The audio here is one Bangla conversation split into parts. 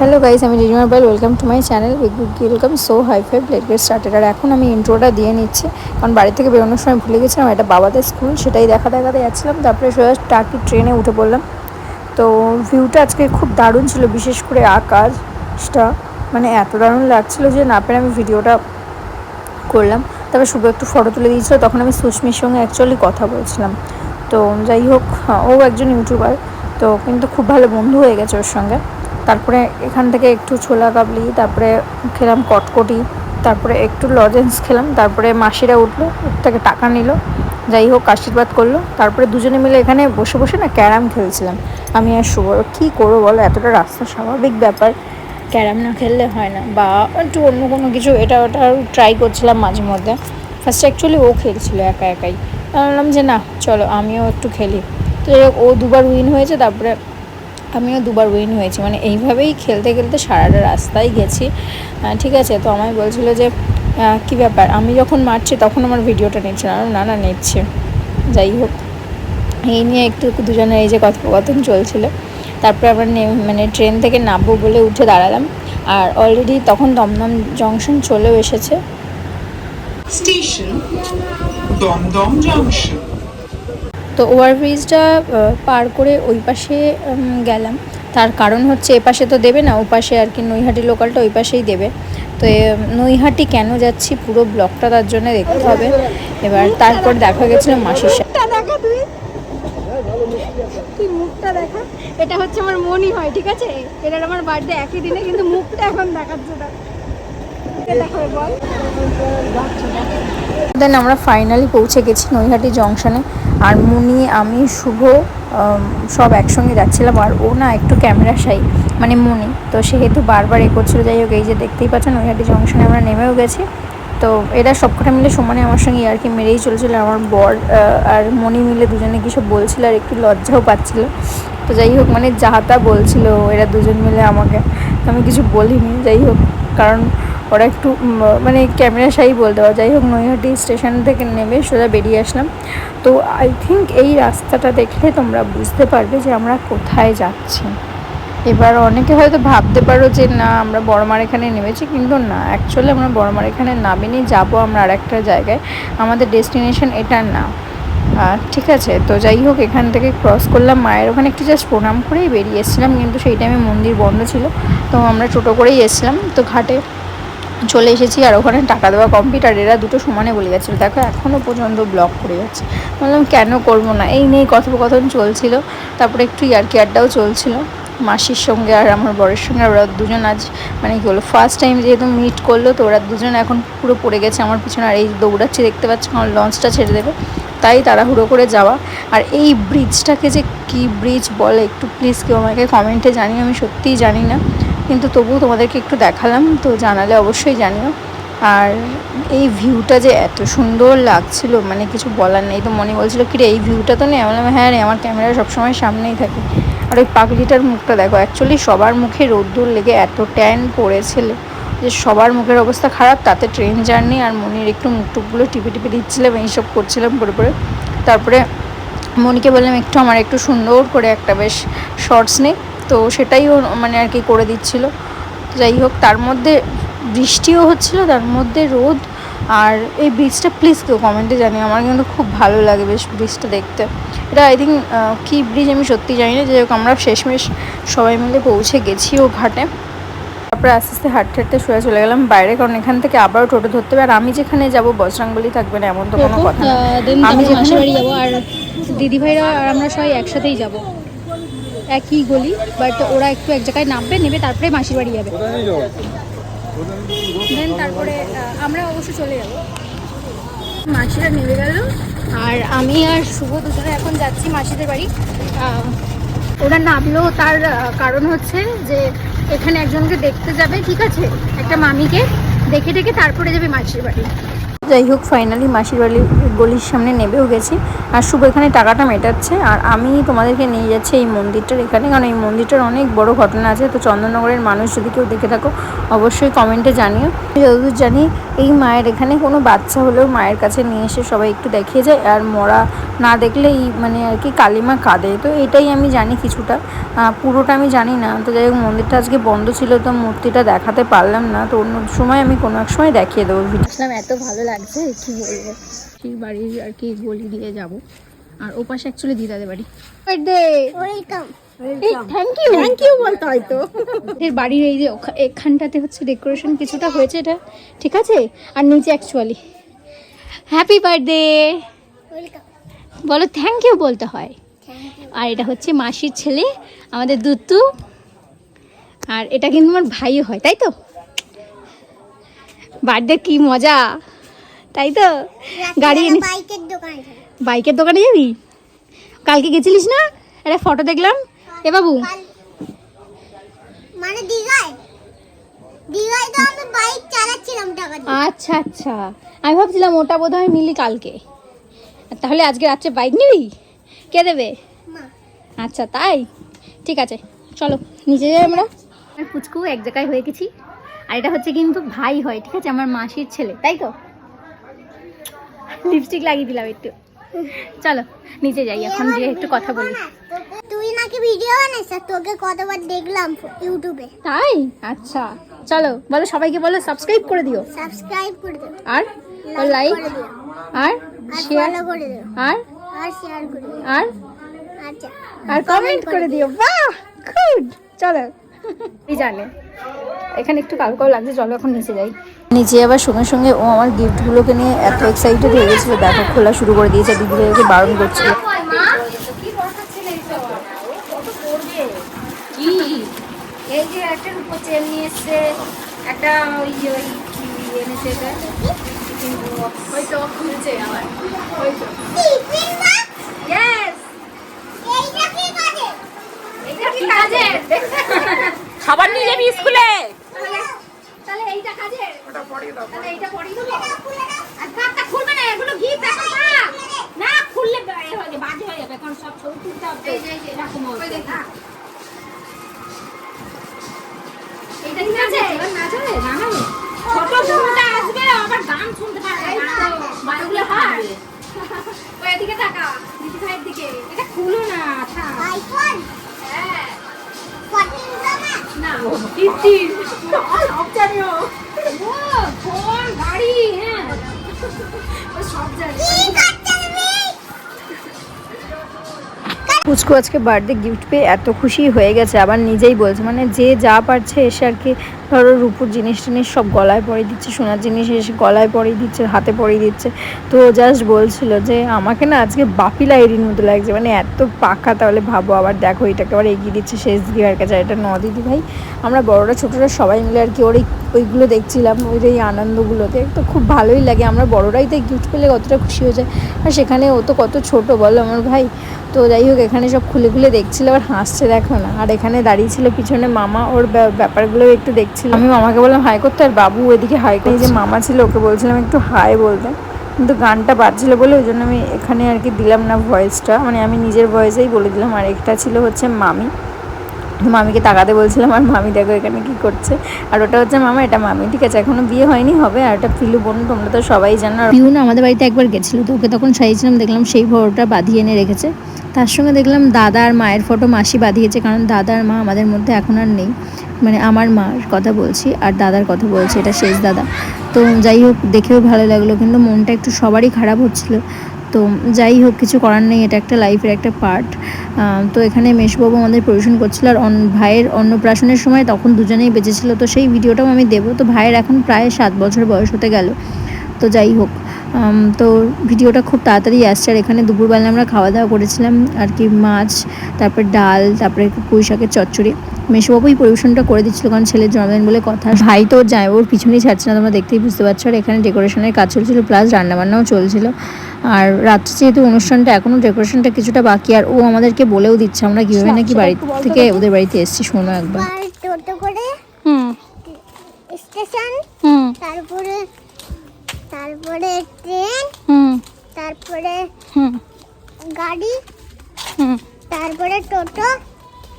হ্যালো গাইস আমি Rizma Pal welcome to my channel welcome so high five let get started আর এখন আমি ইন্ট্রোটা দিয়ে নিচ্ছি। কারণ বাড়ি থেকে বেরোনোর সময় ভুলে গেছিলাম, এটা বাবাদের স্কুল সেটাই দেখা দেখাতে যাচ্ছিলাম। তারপরে সোজা টাকি ট্রেনে উঠে পড়লাম। তো ভিউটা আজকে খুব দারুণ ছিল, বিশেষ করে আকাশটা মানে এত দারুণ লাগছিল যে না পেরে আমি ভিডিওটা করলাম। তারপরে শুভ একটু ফটো তুলে দিয়েছিল, তখন আমি সুস্মির সঙ্গে অ্যাকচুয়ালি কথা বলছিলাম। তো যাই হোক ও একজন ইউটিউবার তো কিন্তু খুব ভালো বন্ধু হয়ে গেছে ওর সঙ্গে। তারপরে এখান থেকে একটু ছোলা কাবলি, তারপরে খেলাম কটকটি, তারপরে একটু লজেন্স খেলাম, তারপরে মাসিরা উঠল থেকে টাকা নিল, যাই হোক আশীর্বাদ করল, তারপরে দুজনে মিলে এখানে বসে বসে না ক্যারাম খেলছিলাম। আমি আর শুভ, কী করব বলো, এতটা রাস্তা স্বাভাবিক ব্যাপার। ক্যারাম না খেললে হয় না। বা একটু অন্য কোনো কিছু, এটা ওটা ট্রাই করছিলাম মাঝে মধ্যে। ফার্স্টে অ্যাকচুয়ালি ও খেলছিল একা একাই। ভাবলাম যে না, চলো আমিও একটু খেলি। তো ও দুবার উইন হয়েছে, তারপরে আমিও দুবার উইন হয়েছি। মানে এইভাবেই খেলতে খেলতে সারাটা রাস্তায় গেছি। ঠিক আছে, তো আমায় বলছিল যে কি ব্যাপার? আমি যখন মারছি তখন আমার ভিডিওটা নিচ্ছে না। না না, নিচ্ছে। যাই হোক, এই নিয়ে একটু দুজনের এই যে কথোপকথন চলছিল। তারপরে আমরা মানে ট্রেন থেকে নামবো বলে উঠে দাঁড়ালাম। আর অলরেডি তখন দমদম জংশন চলেও এসেছে। স্টেশন দমদম জংশন তো ওভারব্রিজটা পার করে ওই পাশে গেলাম। তার কারণ হচ্ছে এ পাশে তো দেবে না, ও পাশে আর কি নৈহাটি লোকালটা ওই পাশেই দেবে। তো নৈহাটি কেন যাচ্ছি পুরো ব্লকটা তার জন্য দেখতে হবে। এবার তারপর দেখা গেছিল মাসির সাথে। এটা হচ্ছে আমার মনই হয়, ঠিক আছে? এটার আমার বার্থডে একই দিনে, কিন্তু মুখটা এখন দেখাচ্ছে না দেন আমরা ফাইনালি পৌঁছে গেছি নৈহাটি জংশনে আর মুনি, আমি, শুভ সব একসঙ্গে যাচ্ছিলাম। আর ও না একটু ক্যামেরা সাই মানে মুনি। তো সেহেতু বারবার এ করছিল, যাই হোক, এই যে দেখতেই পাচ্ছেন নৈহাটি জংশনে আমরা নেমেও গেছি। তো এরা সবকটা মিলে সমানে আমার সঙ্গে আর কি মেরেই চলছিল। আমার বর আর মনি মিলে দুজনে কিছু বলছিল, আর একটু লজ্জাও পাচ্ছিল। তো যাই হোক মানে যাহাতা বলছিল, এরা দুজন মিলে আমাকে আমি কিছু বলিনি। যাই হোক, কারণ ওরা একটু মানে ক্যামেরা সাই বলতে পারো যাই হোক, নৈহাটি স্টেশন থেকে নেমে সোজা বেরিয়ে আসলাম। তো আই থিঙ্ক এই রাস্তাটা দেখলে তোমরা বুঝতে পারবে যে আমরা কোথায় যাচ্ছি। এবার অনেকে হয়তো ভাবতে পারো যে না, আমরা বড়মার এখানে নেমেছি, কিন্তু না। অ্যাকচুয়ালি আমরা বড়মার এখানে নামিনি, যাব আমরা আর একটা জায়গায়। আমাদের ডেস্টিনেশন এটা না। ঠিক আছে। তো যাই হোক, এখান থেকে ক্রস করলাম। মায়ের ওখানে একটু জাস্ট প্রণাম করেই বেরিয়ে এসেছিলাম, কিন্তু সেই টাইমে মন্দির বন্ধ ছিল। তো আমরা টোটো করেই এসেছিলাম। তো ঘাটে চলে এসেছি আর ওখানে টাকা দেওয়া কম্পিউটার এরা দুটো সমানে বলে যাচ্ছিল দেখো এখনও পর্যন্ত ব্লক করে যাচ্ছে। বললাম, কেন করব না? এই নিয়ে কথোপকথন চলছিল। তারপরে একটু ইয়ারকি আড্ডাও চলছিল। মাসির সঙ্গে আর আমার বরের সঙ্গে ওরা দুজন আজ মানে কী বলো ফার্স্ট টাইম যেহেতু মিট করল, তো ওরা দুজন এখন পুরো পড়ে গেছে আমার পিছনে। আর এই দৌড়াচ্ছে, দেখতে পাচ্ছি আমার লঞ্চটা ছেড়ে দেবে। তাই তাড়াহুড়ো করে যাওয়া। আর এই ব্রিজটাকে যে কি ব্রিজ বলে, একটু প্লিজ কেউ আমাকে কমেন্টে জানি আমি সত্যিই জানি না। কিন্তু তবুও তোমাদেরকে একটু দেখালাম, তো জানালে অবশ্যই জানিও। আর এই ভিউটা যে এত সুন্দর লাগছিল মানে কিছু বলার নেই, তো মনে বলছিল কি রে এই ভিউটা তো নেই? বললাম হ্যাঁ রে, আমার ক্যামেরা সবসময় সামনেই থাকে। আর ওই পাগলিটার মুখটা দেখো অ্যাকচুয়ালি সবার মুখে রোদ্দুর লেগে এত ট্যান পড়েছিল যে সবার মুখের অবস্থা খারাপ, তাতে ট্রেন জার্নি আর মনির একটু মুখটুকগুলো টিপে টিপে দিচ্ছিলাম, এইসব করছিলাম পরে পরে। তারপরে মনিকে বললাম, একটু আমার একটু সুন্দর করে একটা বেশ শর্টস নেই তো সেটাই ও মানে আর কি করে দিচ্ছিল। যাই হোক তার মধ্যে বৃষ্টিও হচ্ছিল তার মধ্যে রোদ। আর এই ব্রিজটা প্লিজ কেউ কমেন্টে জানি আমার কিন্তু খুব ভালো লাগে বেশ ব্রিজটা দেখতে। এটা আই থিঙ্ক কী ব্রিজ আমি সত্যি জানি না। যে আমরা শেষমেশ সবাই মিলে পৌঁছে গেছি ও ঘাটে। তারপরে আস্তে আস্তে হাঁটতে হাঁটতে শুয়ে চলে গেলাম বাইরে কারণ এখান থেকে আবারও টোটো ধরতে হবে। আর আমি যেখানে যাব বজরাঙ্গলি থাকবে না এমন তো কোনো কথা আমি যেখানে যাব আর দিদিভাইরা আর আমরা সবাই একসাথেই যাব। একই গলি বাট ওরা একটু এক জায়গায় নামবে নেবে তারপরে মাসির বাড়ি যাবে। দেন তারপরে আমরা অবশ্য চলে যাব। মাসিরা নেমে গেল আর আমি আর শুভ দুজনে এখন যাচ্ছি মাসিদের বাড়ি। ওরা নামলো তার কারণ হচ্ছে যে এখানে একজনকে দেখতে যাবে ঠিক আছে? একটা মামিকে দেখে দেখে তারপরে যাবে মাসির বাড়ি। যাই হোক ফাইনালি মাসির বাড়ির গলির সামনে নেবেও গেছি। আর শুভ এখানে টাকাটা মেটাচ্ছে। আর আমি তোমাদেরকে নিয়ে যাচ্ছি এই মন্দিরটার এখানে। কারণ এই মন্দিরটার অনেক বড় ঘটনা আছে। তো চন্দননগরের মানুষ যদি কেউ দেখে থাকো, অবশ্যই কমেন্টে জানিও। যতদূর জানি এই মায়ের এখানে কোনো বাচ্চা হলেও মায়ের কাছে নিয়ে এসে সবাই একটু দেখিয়ে যায়। আর মরা না দেখলে এই মানে আর কি কালিমা কাঁদে। তো এটাই আমি জানি কিছুটা। পুরোটা আমি জানি না। তো যাই হোক, মন্দিরটা আজকে বন্ধ ছিল তো মূর্তিটা দেখাতে পারলাম না। তো অন্য সময় আমি কোনো এক সময় দেখিয়ে দেবো ভিডিও। এত ভালো লাগছে, কি বলব? বাড়ির আর কি গলি দিয়ে যাব। আর ও পাশে অ্যাকচুয়ালি দিদাদের বাড়ি। Birthday welcome thank you thank you বলতে হয়তো এর বাড়ির এই যে এখানটাতে হচ্ছে ডেকোরেশন কিছুটা হয়েছে এটা। ঠিক আছে? আর নিচে অ্যাকচুয়ালি হ্যাপি বার্থডে বলো থ্যাংক ইউ বলতে হয়। আর এটা হচ্ছে মাসির ছেলে আমাদের দুত্তু। আর এটা কিন্তু আমার ভাইও হয় তাই তো? বার্থডে কি মজা। তাই তো? গাড়ি বাইকের দোকানে। বাইকের দোকানে যাবি? কালকে গেছিলিস না? একটা ফটো দেখলাম। এ বাবু। মানে দীঘায়? দীঘায় তো আমি বাইক চালাচ্ছিলাম টাকা আচ্ছা আচ্ছা। আমি ভাবছিলাম ওটা বোধ হয় মিলি কালকে। তাহলে আজকে রাত্রে বাইক নিবি? কে দেবে? আচ্ছা তাই? ঠিক আছে চলো নিচে যাই আমরা। পুচকু এক জায়গায় হয়ে গেছি। আর এটা হচ্ছে কিন্তু ভাই হয় ঠিক আছে? আমার মাসির ছেলে তাই তো? লিপস্টিক লাগিয়ে দিলাম একটু। চলো নিচে যাই এখন গিয়ে একটু কথা বলি। তুই নাকি ভিডিও বানাইছ তোকে কতবার দেখলাম ইউটিউবে। তাই? আচ্ছা। চলো বলো সবাইকে বলো সাবস্ক্রাইব করে দিও। সাবস্ক্রাইব করে দিও। আর লাইক করে দিও। আর আর শেয়ার করে দিও। আর আর শেয়ার করে দিও। আর আচ্ছা। আর কমেন্ট করে দিও। বাহ গুড চলো। জানে? এখানে একটু কালো কালো লাগছে চলো এখন নিচে যাই। নিচে আবার সঙ্গে সঙ্গে ও আমার গিফটগুলোকে নিয়ে এত এক্সাইটেড হয়ে গেছিল। দেখো খোলা শুরু করে দিয়েছে দিদিদেরকে বারণ করছিল কি এই যে একটা রূপো চেন নিয়ে এসছে একটা ওই ওই এনেছে এটা। হয়তো খুলছে আবার। হয়তো। টিফিন বক্স ইয়েস এইটা কি কাজে এইটা কি কাজের? খাবার নিয়ে যাবি স্কুলে? কাজের তাহলে এইটা পরিয়ে দেবো আর কাপটা খুলবে না এগুলো ঘি দেখো না না খুললে যাবে, বাজে হয়ে যাবে এখন সব ছবি তুলতে হবে এরকম হবে। এইটা কি আছে? এবার নাচাবে? গানাবে ছোট বোনটা আসবে আবার গান শুনতে পারবে না। বাড়িগুলো হয়। ওই এদিকে তাকা। দিদি ভাইয়ের দিকে। এটা খুলো না থাক আইফোন? হ্যাঁ। 14 প্রো ম্যাক্স না ফিফটিন। সব জানিও পুচকু আজকে বার্থডে গিফট পেয়ে এত খুশি হয়ে গেছে, আবার নিজেই বলছে মানে যে যা পারছে এসে আর কি ধরো রূপুর জিনিস টিনিস সব গলায় পরিয়ে দিচ্ছে, সোনার জিনিস এসে গলায় পরিয়ে দিচ্ছে, হাতে পরিয়ে দিচ্ছে। তো ও জাস্ট বলছিল যে, আমাকে না আজকে বাপি লাইরির মতো লাগছে মানে এত পাকা তাহলে ভাবো আবার দেখো এটাকে আবার এগিয়ে দিচ্ছে শেষ দিকে আর কাছে এটা ন দিদি ভাই আমরা বড়রা ছোটরা সবাই মিলে আর কি ওর ওইগুলো দেখছিলাম, ওই এই আনন্দগুলোতে। তো খুব ভালোই লাগে, আমরা বড়রাই তাই গিফট পেলে কতটা খুশি হয়ে যায়। আর সেখানে ও তো কত ছোট, বলো আমার ভাই। তো যাই হোক, এখানে সব খুলে খুলে দেখছিল আর হাসছে, দেখো না। আর এখানে দাঁড়িয়ে ছিল পিছনে মামা, ওর ব্যা- ব্যাপারগুলো একটু দেখছিল আমি মামাকে বললাম, হাই করতে। আর বাবু এদিকে হাই করে যে মামা ছিল, ওকে বলছিলাম একটু হাই বলতে। কিন্তু গানটা বাজছিল বলে ওই জন্য আমি এখানে আর কি দিলাম না ভয়েসটা মানে আমি নিজের ভয়েসেই বলে দিলাম। আর একটা ছিল হচ্ছে মামি। মামিকে তাকাতে বলছিলাম, আর মামি দেখো এখানে কি করছে। আর ওটা হচ্ছে মামা, এটা মামি। ঠিক আছে, এখনও বিয়ে হয়নি, হবে। আর এটা পিলু বোন, তোমরা তো সবাই জানো। আর পিউ আমাদের বাড়িতে একবার গেছিল, তো ওকে তখন সাজিয়েছিলাম দেখলাম সেই ভরটা বাঁধিয়ে এনে রেখেছে। তার সঙ্গে দেখলাম দাদা আর মায়ের ফটো মাসি বাঁধিয়েছে, কারণ দাদা আর মা আমাদের মধ্যে এখন আর নেই। মানে আমার মার কথা বলছি, আর দাদার কথা বলছি, এটা শেষ দাদা। তো যাই হোক, দেখেও ভালো লাগল, কিন্তু মনটা একটু সবারই খারাপ হচ্ছিল। তো যাই হোক, কিছু করার নেই, এটা একটা লাইফের একটা পার্ট তো এখানে মেশবাবু আমাদের পরিবেশন করছিল, আর ভাইয়ের অন্নপ্রাশনের সময় তখন দুজনেই বেঁচেছিল তো সেই ভিডিওটাও আমি দেবো। তো ভাইয়ের এখন প্রায় সাত বছর বয়স হতে গেল। তো যাই হোক তো ভিডিওটা খুব তাড়াতাড়ি আসছে। আর এখানে দুপুরবেলা আমরা খাওয়া দাওয়া করেছিলাম আর কি মাছ তারপর ডাল তারপরে একটু পুঁই শাকের চচ্চড়ি। মেশবাবুই পরিবেশনটা করে দিচ্ছিল কারণ ছেলের জন্মদিন বলে কথা ভাই তো যায় ওর পিছনেই ছাড়ছে না তোমরা দেখতেই বুঝতে পারছ। আর এখানে ডেকোরেশনের কাজ চলছিল প্লাস রান্নাবান্নাও চলছিল। আর রাত্রে যেহেতু অনুষ্ঠানটা এখনও ডেকোরেশনটা কিছুটা বাকি আর ও আমাদেরকে বলেও দিচ্ছে আমরা কীভাবে নাকি বাড়ি থেকে ওদের বাড়িতে এসেছি শোনো একবার। হুম। স্টেশন হুম। তারপরে তারপরে ট্রেন হুম। তারপরে হুম। গাড়ি হুম। তারপরে টোটো।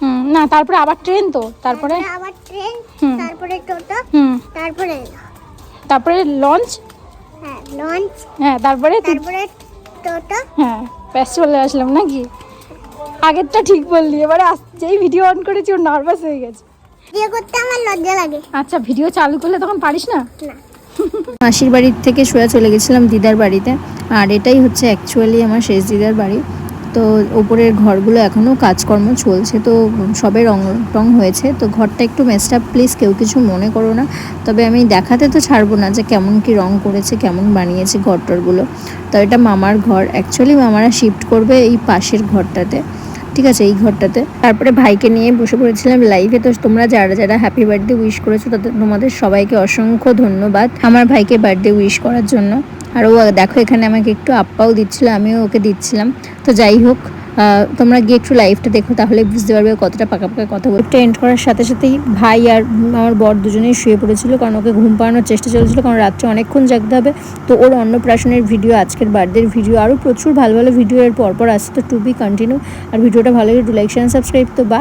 হুম। না তারপরে আবার ট্রেন তো তারপরে আবার ট্রেন। তারপরে টোটো হুম। তারপরে তারপরে লঞ্চ? হ্যাঁ লঞ্চ হ্যাঁ তারপরে তারপরে টোটো। হ্যাঁ ব্যাস চলে আসলাম নাকি? আগেরটা ঠিক বললি এবারে যেই ভিডিও অন করেছি ওর নার্ভাস হয়ে গেছে। বিয়ে করতে আমার লজ্জা লাগে। আচ্ছা ভিডিও চালু করলে তখন পারিস না? না। মাসির বাড়ির থেকে সোজা চলে গেছিলাম দিদার বাড়িতে। আর এটাই হচ্ছে অ্যাকচুয়ালি আমার শেষ দিদার বাড়ি। তো ওপরের ঘরগুলো এখনও কাজকর্ম চলছে, তো সবে রং টং হয়েছে। তো ঘরটা একটু মেসটা প্লিজ কেউ কিছু মনে করো না। তবে আমি দেখাতে তো ছাড়বো না যে কেমন কি রং করেছে, কেমন বানিয়েছে ঘরটরগুলো। তো এটা মামার ঘর। অ্যাকচুয়ালি মামারা শিফট করবে এই পাশের ঘরটাতে। ঠিক আছে, এই ঘরটাতে। তারপরে ভাইকে নিয়ে বসে পড়েছিলাম লাইভে তো তোমরা যারা যারা হ্যাপি বার্থডে উইশ করেছ, তাদের তোমাদের সবাইকে অসংখ্য ধন্যবাদ আমার ভাইকে বার্থডে উইশ করার জন্য। আর ও দেখো এখানে আমাকে একটু আপ্পাও দিচ্ছিল, আমিও ওকে দিচ্ছিলাম। তো যাই হোক তোমরা গিয়ে একটু লাইভটা দেখো, তাহলে বুঝতে পারবে কতটা পাকা পাকা কথা বলতে এন্ড করার সাথে সাথেই ভাই আর আমার বর দুজনেই শুয়ে পড়েছিল, কারণ ওকে ঘুম পাড়ানোর চেষ্টা চলছিল, কারণ রাত্রে অনেকক্ষণ জাগতে হবে। তো ওর অন্নপ্রাশনের ভিডিও আজকের বার্থডের ভিডিও আরও প্রচুর ভালো ভালো ভিডিও এর পরপর আসছে। তো টু বি কন্টিনিউ আর ভিডিওটা ভালো লাগে টু লাইক শেয়ার সাবস্ক্রাইব তো বা